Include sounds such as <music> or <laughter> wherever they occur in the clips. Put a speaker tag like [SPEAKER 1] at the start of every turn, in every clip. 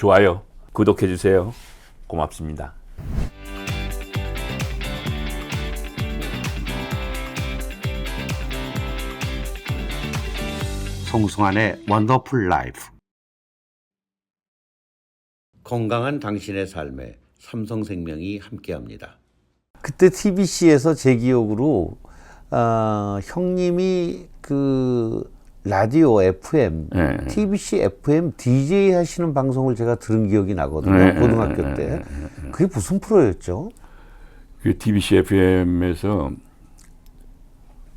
[SPEAKER 1] 좋아요, 구독해 주세요. 고맙습니다.
[SPEAKER 2] 송승환의 원더풀 라이프 건강한 당신의 삶에 삼성생명이 함께합니다. 그때 TBC에서 제 기억으로 아, 형님이 그 라디오 FM,
[SPEAKER 1] 네.
[SPEAKER 2] TBC FM DJ 하시는 방송을 제가 들은 기억이 나거든요.
[SPEAKER 1] 네,
[SPEAKER 2] 고등학교
[SPEAKER 1] 네,
[SPEAKER 2] 때. 그게 무슨 프로였죠?
[SPEAKER 1] 그 TBC FM에서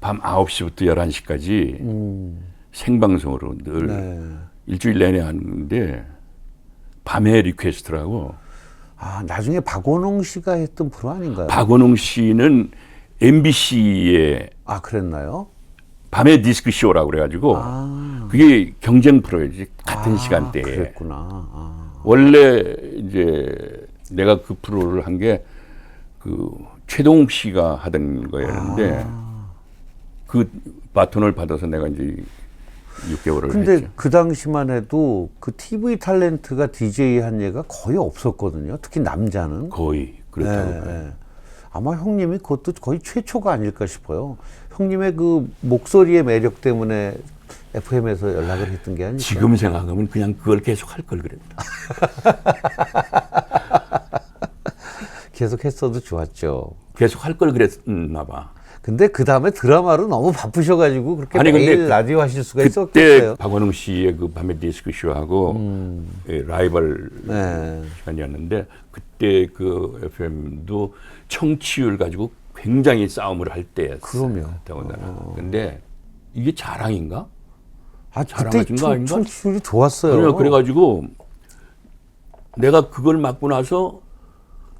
[SPEAKER 1] 밤 9시부터 11시까지 생방송으로 늘
[SPEAKER 2] 네.
[SPEAKER 1] 일주일 내내 하는데 밤에 리퀘스트라고
[SPEAKER 2] 아, 나중에 박원홍 씨가 했던 프로 아닌가요?
[SPEAKER 1] 박원웅 씨는 MBC의
[SPEAKER 2] 아, 그랬나요?
[SPEAKER 1] 밤의 디스크 쇼라고 그래가지고
[SPEAKER 2] 아,
[SPEAKER 1] 그게 경쟁 프로였지 같은
[SPEAKER 2] 아,
[SPEAKER 1] 시간대에
[SPEAKER 2] 그랬구나. 아.
[SPEAKER 1] 원래 이제 내가 그 프로를 한 게 그 최동욱 씨가 하던 거였는데
[SPEAKER 2] 아.
[SPEAKER 1] 그 바톤을 받아서 내가 이제 6개월을
[SPEAKER 2] 근데
[SPEAKER 1] 했죠.
[SPEAKER 2] 그 당시만 해도 그 TV 탤런트가 DJ 한 예가 거의 없었거든요. 특히 남자는.
[SPEAKER 1] 거의 그렇다고
[SPEAKER 2] 예,
[SPEAKER 1] 봐요.
[SPEAKER 2] 예. 아마 형님이 그것도 거의 최초가 아닐까 싶어요. 형님의 그 목소리의 매력 때문에 FM에서 연락을 했던 게 아니죠.
[SPEAKER 1] 지금 생각하면 그냥 그걸 계속 할 걸 그랬다. <laughs>
[SPEAKER 2] 계속 했어도 좋았죠.
[SPEAKER 1] 계속 할 걸 그랬나 봐.
[SPEAKER 2] 근데 그 다음에 드라마로 너무 바쁘셔가지고 그렇게
[SPEAKER 1] 아니,
[SPEAKER 2] 매일
[SPEAKER 1] 그-
[SPEAKER 2] 라디오 하실 수가 있었겠어요.
[SPEAKER 1] 박원웅 씨의 그 밤의 디스크 쇼하고 예, 라이벌
[SPEAKER 2] 음. 네.
[SPEAKER 1] 시간이었는데 그 때 그 FM도 청취율 가지고 굉장히 싸움을 할 때였어요.
[SPEAKER 2] 그럼요.
[SPEAKER 1] 더군다나. 근데 이게 자랑인가?
[SPEAKER 2] 아, 그때
[SPEAKER 1] 거
[SPEAKER 2] 청? 청취율이 좋았어요.
[SPEAKER 1] 그래, 그래가지고 내가 그걸 맡고 나서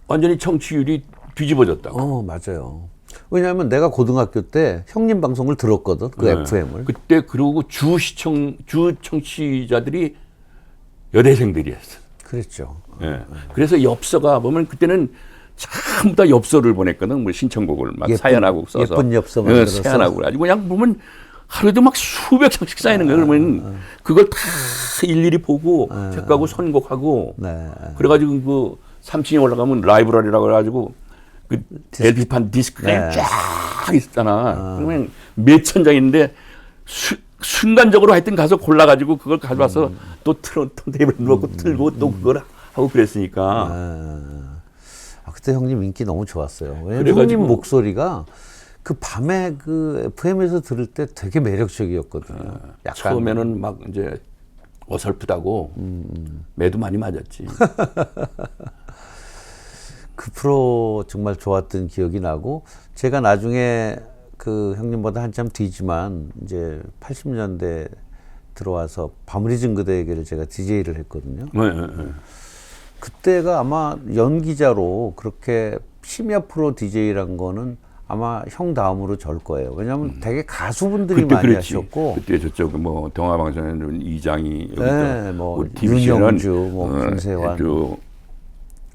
[SPEAKER 1] 완전히 청취율이 뒤집어졌다고.
[SPEAKER 2] 어, 맞아요. 왜냐하면 내가 고등학교 때 형님 방송을 들었거든. 그
[SPEAKER 1] 네.
[SPEAKER 2] FM을.
[SPEAKER 1] 그때 그러고 주 시청 주 청취자들이 여대생들이었어.
[SPEAKER 2] 그랬죠.
[SPEAKER 1] 예. 그래서 엽서가 보면 그때는 전부 다 엽서를 보냈거든. 뭐 신청곡을 막
[SPEAKER 2] 예쁜-
[SPEAKER 1] 사연하고 써서
[SPEAKER 2] 예쁜 엽서
[SPEAKER 1] 예,
[SPEAKER 2] 만들어서.
[SPEAKER 1] 사연하고 그래가지고 그냥 보면 하루에도 막 수백 장씩 쌓이는
[SPEAKER 2] 아,
[SPEAKER 1] 거예요. 그러면 그걸 다 일일이 보고 책하고 선곡하고
[SPEAKER 2] 네.
[SPEAKER 1] 그래가지고 그 3층에 올라가면 라이브러리라고 해가지고 그 LP판 디스크가
[SPEAKER 2] 네.
[SPEAKER 1] 쫙 있잖아. 그러면 몇 천 장 있는데 수- 순간적으로 하여튼 가서 골라가지고 그걸 가져와서
[SPEAKER 2] 음.
[SPEAKER 1] 또 틀어 또 테이블 놓고 틀고 또 그걸 하고 그랬으니까
[SPEAKER 2] 아, 그때 형님 인기 너무 좋았어요. 왜냐면 형님 목소리가 그 밤에 그 FM에서 들을 때 되게 매력적이었거든요. 약간
[SPEAKER 1] 아, 처음에는 막 이제 어설프다고
[SPEAKER 2] 음,
[SPEAKER 1] 매도 많이 맞았지. <laughs>
[SPEAKER 2] 그 프로 정말 좋았던 기억이 나고 제가 나중에 그 형님보다 한참 뒤지만 이제 80년대 들어와서 밤리진 그대에게를 제가 DJ를 했거든요.
[SPEAKER 1] 네, 네, 네.
[SPEAKER 2] 그때가 아마 연기자로 그렇게 심야 프로 DJ란 거는 아마 형 다음으로 절 거예요. 왜냐하면 되게 가수분들이
[SPEAKER 1] 음.
[SPEAKER 2] 많이
[SPEAKER 1] 그랬지.
[SPEAKER 2] 하셨고
[SPEAKER 1] 그때 저쪽 뭐 동아방송에는 이장이
[SPEAKER 2] 네,
[SPEAKER 1] 또뭐는
[SPEAKER 2] 윤영주, 뭐 김세환.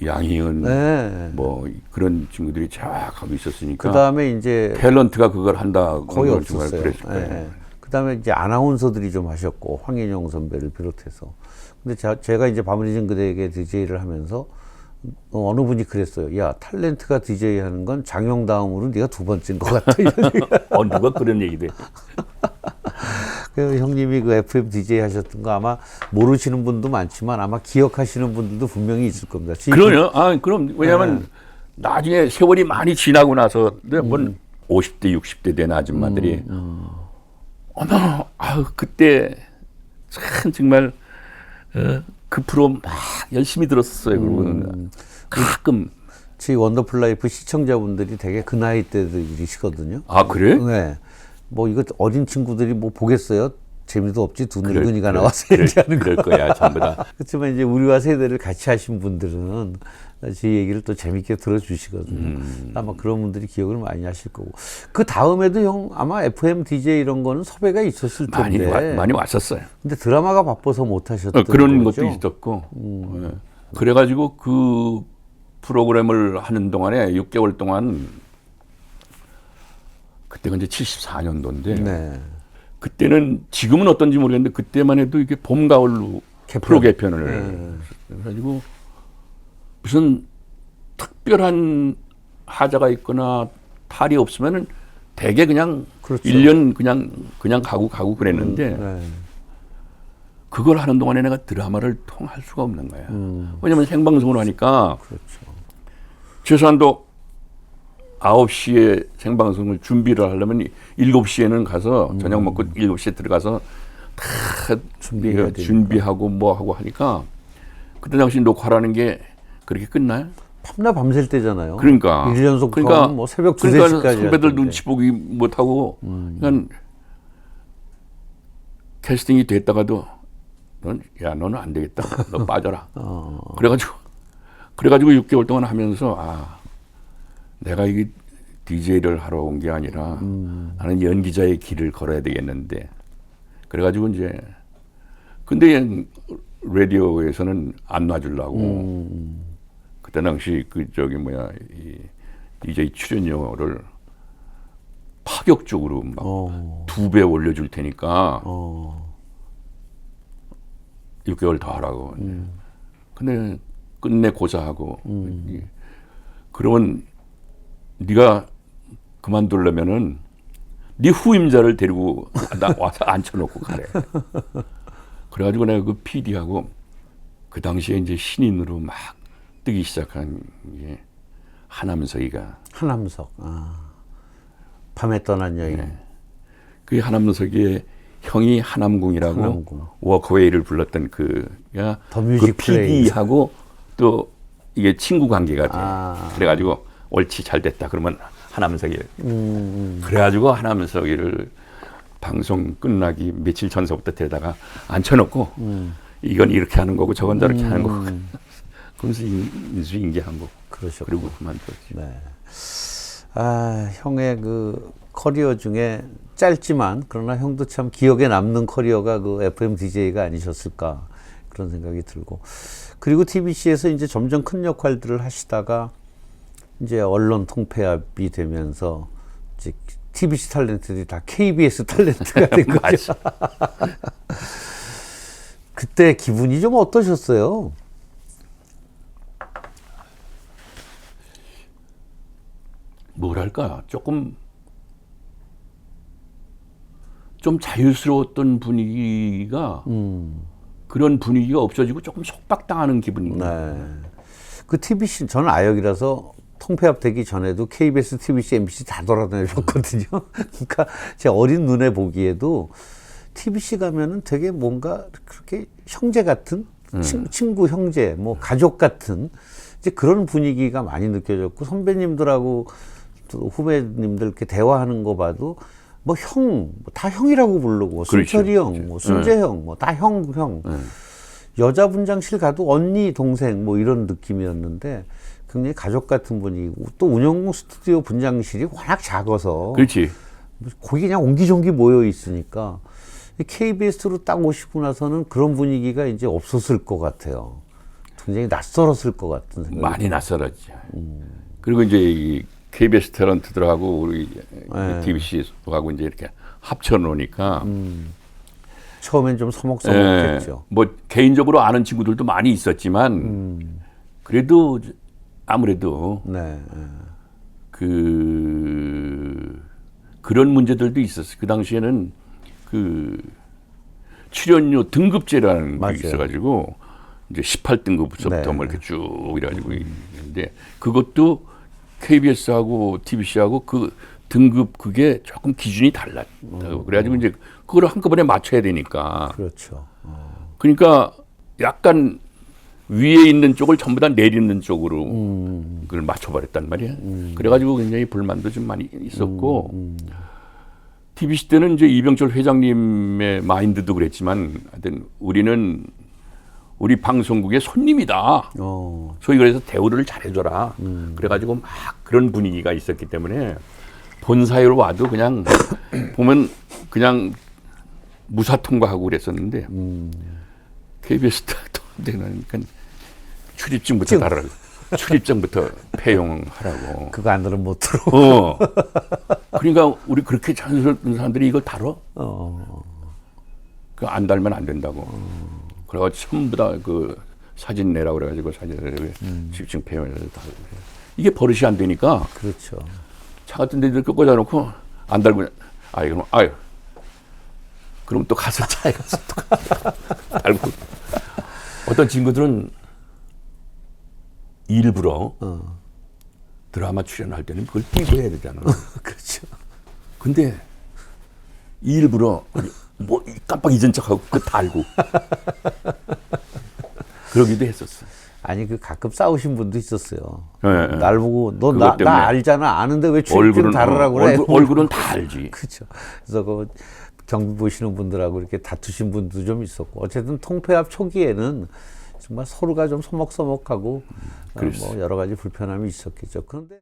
[SPEAKER 1] 또 양희은
[SPEAKER 2] 네.
[SPEAKER 1] 뭐 그런 친구들이 쫙 하고 있었으니까
[SPEAKER 2] 그 다음에 이제
[SPEAKER 1] 탤런트가 그걸 한다
[SPEAKER 2] 거의 없었어요.
[SPEAKER 1] 그랬을 거예요.
[SPEAKER 2] 예. 그다음에 이제 아나운서들이 좀 하셨고 황인영 선배를 비롯해서. 근데 자- 제가 이제 밤을 잊은 그대에게 DJ를 하면서 어, 어느 분이 그랬어요. 야 탤런트가 DJ 하는 건 장영 다음으로 네가 두 번째인 것 얘기. <laughs>
[SPEAKER 1] 어 누가 그런 얘기를 해.
[SPEAKER 2] 그 형님이 그 FM DJ 하셨던 거 아마 모르시는 분도 많지만 아마 기억하시는 분들도 분명히 있을 겁니다.
[SPEAKER 1] 그러요. 아 그럼 왜냐하면
[SPEAKER 2] 네.
[SPEAKER 1] 나중에 세월이 많이 지나고 나서
[SPEAKER 2] 음.
[SPEAKER 1] 뭐 50대 60대 된 아줌마들이 어머 아 그때 참 정말 어, 그 프로 막 열심히 들었었어요. 그리고
[SPEAKER 2] 음.
[SPEAKER 1] 가끔
[SPEAKER 2] 저희 원더풀 라이프 시청자분들이 되게 그 나이 때들이시거든요.
[SPEAKER 1] 아 그래?
[SPEAKER 2] 네. 뭐 이거 어린 친구들이 뭐 보겠어요? 재미도 없지 두
[SPEAKER 1] 그럴-
[SPEAKER 2] 늙은이가
[SPEAKER 1] 그럴-
[SPEAKER 2] 나와서
[SPEAKER 1] 그럴-
[SPEAKER 2] 얘기하는 거.
[SPEAKER 1] 그럴 거야 전부 다. <laughs>
[SPEAKER 2] 그렇지만 이제 우리와 세대를 같이 하신 분들은 제 얘기를 또 재밌게 들어주시거든요.
[SPEAKER 1] 음.
[SPEAKER 2] 아마 그런 분들이 기억을 많이 하실 거고. 그 다음에도 형 아마 FM DJ 이런 거는 섭외가 있었을
[SPEAKER 1] 많이
[SPEAKER 2] 텐데.
[SPEAKER 1] 와, 많이 왔었어요.
[SPEAKER 2] 근데 드라마가 바빠서 못 하셨던
[SPEAKER 1] 어, 그런
[SPEAKER 2] 거죠?
[SPEAKER 1] 것도 있었고 예. 그래가지고 그 프로그램을 하는 동안에 6개월 동안 그때가 이제 74년도인데
[SPEAKER 2] 네.
[SPEAKER 1] 그때는 지금은 어떤지 모르겠는데 그때만 해도 이게 봄 가을로
[SPEAKER 2] 개편.
[SPEAKER 1] 프로 개편을 그래가지고 무슨 특별한 하자가 있거나 탈이 없으면은 대개 그냥
[SPEAKER 2] 그렇죠.
[SPEAKER 1] 일년 그냥 그냥 가고 가고 그랬는데
[SPEAKER 2] 네.
[SPEAKER 1] 그걸 하는 동안에 내가 드라마를 통할 수가 없는 거야. 왜냐면 생방송을 하니까
[SPEAKER 2] 음. 그렇죠.
[SPEAKER 1] 최소한도 9시에 생방송을 준비를 하려면 7시에는 가서 저녁 먹고 7시에 들어가서 다
[SPEAKER 2] 음. 준비해야 되니까.
[SPEAKER 1] 준비하고 뭐 하고 하니까 그때 당시 녹화라는 게 그렇게 끝나요?
[SPEAKER 2] 밤낮 밤샐 때잖아요.
[SPEAKER 1] 그러니까
[SPEAKER 2] 1연속
[SPEAKER 1] 그러니까
[SPEAKER 2] 뭐 새벽 2,
[SPEAKER 1] 그러니까
[SPEAKER 2] 3시까지
[SPEAKER 1] 선배들 눈치 보기 못 하고 그러니까 캐스팅이 됐다가도 넌 야 너는 안 되겠다. 너 빠져라. <laughs>
[SPEAKER 2] 어.
[SPEAKER 1] 그래 가지고 그래 가지고 6개월 동안 하면서 아 내가 이게 DJ를 하러 온 게 아니라 나는 연기자의 길을 걸어야 되겠는데 그래가지고 이제 근데 라디오에서는 안 놔주려고 그때 당시 그 저기 뭐야 이 DJ 출연료를 파격적으로 막
[SPEAKER 2] 어.
[SPEAKER 1] 두배 올려줄 테니까
[SPEAKER 2] 어.
[SPEAKER 1] 6개월 더 하라고.
[SPEAKER 2] 음.
[SPEAKER 1] 근데 끝내 고사하고 이- 그러면 네가 그만두려면은 네 후임자를 데리고 나 와서 앉혀놓고 가래. 그래가지고 내가 그 PD하고 그 당시에 이제 신인으로 막 뜨기 시작한 게 하남석이가
[SPEAKER 2] 하남석. 아. 밤에 떠난 여인.
[SPEAKER 1] 네. 그 하남석의 형이 하남궁이라고
[SPEAKER 2] 하남궁.
[SPEAKER 1] 워크웨이를 불렀던 그가
[SPEAKER 2] 더 뮤직
[SPEAKER 1] 그. PD하고 또 이게 친구 관계가 돼.
[SPEAKER 2] 아.
[SPEAKER 1] 그래가지고 옳지 잘 됐다 그러면 하남석이
[SPEAKER 2] 음.
[SPEAKER 1] 그래가지고 하남석이를 방송 끝나기 며칠 전서부터 데려다가 앉혀놓고
[SPEAKER 2] 음.
[SPEAKER 1] 이건 이렇게 하는 거고 저건 저렇게 하는 거고 <laughs> 그러면서 인- 인수인계한 거
[SPEAKER 2] 그러셨고.
[SPEAKER 1] 그리고 그만뒀지.
[SPEAKER 2] 네. 아, 형의 그 커리어 중에 짧지만 그러나 형도 참 기억에 남는 커리어가 그 FM DJ가 아니셨을까 그런 생각이 들고 그리고 TBC에서 이제 점점 큰 역할들을 하시다가 이제 언론 통폐합이 되면서 이제 TBC 탤런트들이 다 KBS 탤런트가 <laughs> 된 거죠. <laughs> 그때 기분이 좀 어떠셨어요?
[SPEAKER 1] 뭐랄까 조금 좀 자유스러웠던 분위기가 그런 분위기가 없어지고 조금 속박당하는 기분인가.
[SPEAKER 2] 네. 그 TBC 저는 아역이라서 통폐합 되기 전에도 KBS, TBC, MBC 다 돌아다녔거든요. <laughs> 그러니까 제 어린 눈에 보기에도 TBC 가면은 되게 뭔가 그렇게 형제 같은 친, 친구 형제 뭐 가족 같은 이제 그런 분위기가 많이 느껴졌고 선배님들하고 또 후배님들 이렇게 대화하는 거 봐도 뭐 형, 뭐다 형이라고 부르고
[SPEAKER 1] 그렇죠.
[SPEAKER 2] 순철이 형, 뭐 순재 형, 뭐 다 형, 형. 여자 분장실 가도 언니, 동생 뭐 이런 느낌이었는데 굉장히 가족 같은 분위기고 또 운영 스튜디오 분장실이 워낙 작아서
[SPEAKER 1] 그렇지.
[SPEAKER 2] 거기 그냥 옹기종기 모여 있으니까 KBS로 딱 오시고 나서는 그런 분위기가 이제 없었을 것 같아요. 굉장히 낯설었을 것 같은 생각이.
[SPEAKER 1] 많이 낯설었지. 그리고 이제 이 KBS 탤런트들하고 우리
[SPEAKER 2] 네.
[SPEAKER 1] TBC하고 이제 이렇게 합쳐 놓으니까
[SPEAKER 2] 처음엔 좀 서먹서먹했죠.
[SPEAKER 1] 뭐 개인적으로 아는 친구들도 많이 있었지만
[SPEAKER 2] 음.
[SPEAKER 1] 그래도 아무래도
[SPEAKER 2] 네. 네.
[SPEAKER 1] 그 그런 문제들도 있었어요. 그 당시에는 그 출연료 등급제라는
[SPEAKER 2] 맞아요.
[SPEAKER 1] 게 있어가지고 이제 18등급부터
[SPEAKER 2] 네.
[SPEAKER 1] 뭐 이렇게 쭉 이래가지고 있는데 그것도 KBS하고 TBC하고 그 등급 그게 조금 기준이 달랐다고 그래가지고 이제 그걸 한꺼번에 맞춰야 되니까
[SPEAKER 2] 그렇죠.
[SPEAKER 1] 그러니까 약간 위에 있는 쪽을 전부 다 내리는 쪽으로 그걸 맞춰버렸단 말이야. 그래가지고 굉장히 불만도 좀 많이 있었고 TBC 때는 이제 이병철 회장님의 마인드도 그랬지만 하여튼 우리는 우리 방송국의 손님이다.
[SPEAKER 2] 어,
[SPEAKER 1] 소위 그래서 대우를 잘해줘라. 그래가지고 막 그런 분위기가 있었기 때문에 본사회로 와도 그냥 <coughs> 보면 그냥 무사 통과하고 그랬었는데 KBS <laughs> 때는 출입증부터 달아 출입증부터 <laughs> 폐용하라고.
[SPEAKER 2] 그거 안 들으면 못 들어.
[SPEAKER 1] 어. 그러니까 우리 그렇게 자연스러운 사람들이 이걸 다뤄?
[SPEAKER 2] 어,
[SPEAKER 1] 그안 달면 안 된다고. 그래가지고 전부 다 그 사진 내라 그래가지고 사진을 집중 표현을 다 해요. 이게 버릇이 안 되니까
[SPEAKER 2] 그렇죠.
[SPEAKER 1] 차 같은 데 꽂아 놓고 안 달고 그냥, 아이 그럼 아유 그럼 또 가서 <laughs> 차에 가서 또 달고 <laughs> 어떤 친구들은 일부러 드라마 출연할 때는 그걸 띄고 해야 되잖아. <laughs>
[SPEAKER 2] 그렇죠.
[SPEAKER 1] 근데 일부러 뭐 깜빡 잊은 척하고 그 달고 <laughs> 그러기도 했었어.
[SPEAKER 2] 아니 그 가끔 싸우신 분도 있었어요.
[SPEAKER 1] 예, 예.
[SPEAKER 2] 날 보고 너 나 나. 알잖아 아는데 왜
[SPEAKER 1] 얼굴은
[SPEAKER 2] 다르라고
[SPEAKER 1] 어,
[SPEAKER 2] 그래?
[SPEAKER 1] 얼굴, 얼굴은 다 알지. <laughs>
[SPEAKER 2] 그렇죠. 그래서 그 경비 보시는 분들하고 이렇게 다투신 분도 좀 있었고 어쨌든 통폐합 초기에는 정말 서로가 좀 서먹서먹하고 어. 뭐 여러 가지 불편함이 있었겠죠. 그런데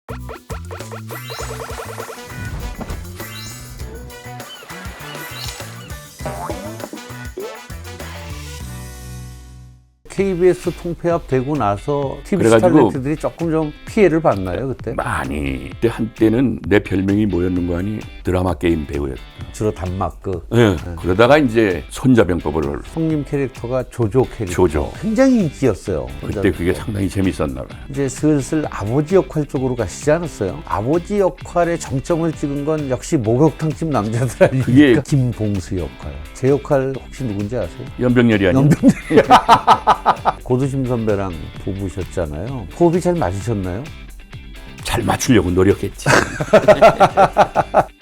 [SPEAKER 2] KBS 통폐합 되고 나서 TV 스타레트들이 조금 좀 피해를 봤나요 그때?
[SPEAKER 1] 많이 그때 한때는 내 별명이 뭐였는 거 아니 드라마 게임 배우였다.
[SPEAKER 2] 주로 단막극.
[SPEAKER 1] 예. 그러다가 이제 손자병법을
[SPEAKER 2] 성님 캐릭터가 조조 캐릭터.
[SPEAKER 1] 조조.
[SPEAKER 2] 굉장히 인기였어요.
[SPEAKER 1] 그때 그게 상당히 재밌었나 봐요.
[SPEAKER 2] 이제 슬슬 아버지 역할 쪽으로 가시지 않았어요? 아버지 역할에 정점을 찍은 건 역시 목욕탕집 남자들 아닙니까?
[SPEAKER 1] 그게-
[SPEAKER 2] 김봉수 역할. 제 역할 혹시 누군지 아세요?
[SPEAKER 1] 연병열이 아니 <laughs>
[SPEAKER 2] 고두심 선배랑 부부셨잖아요. 호흡이 잘 맞으셨나요?
[SPEAKER 1] 잘 맞추려고 노력했지. <laughs>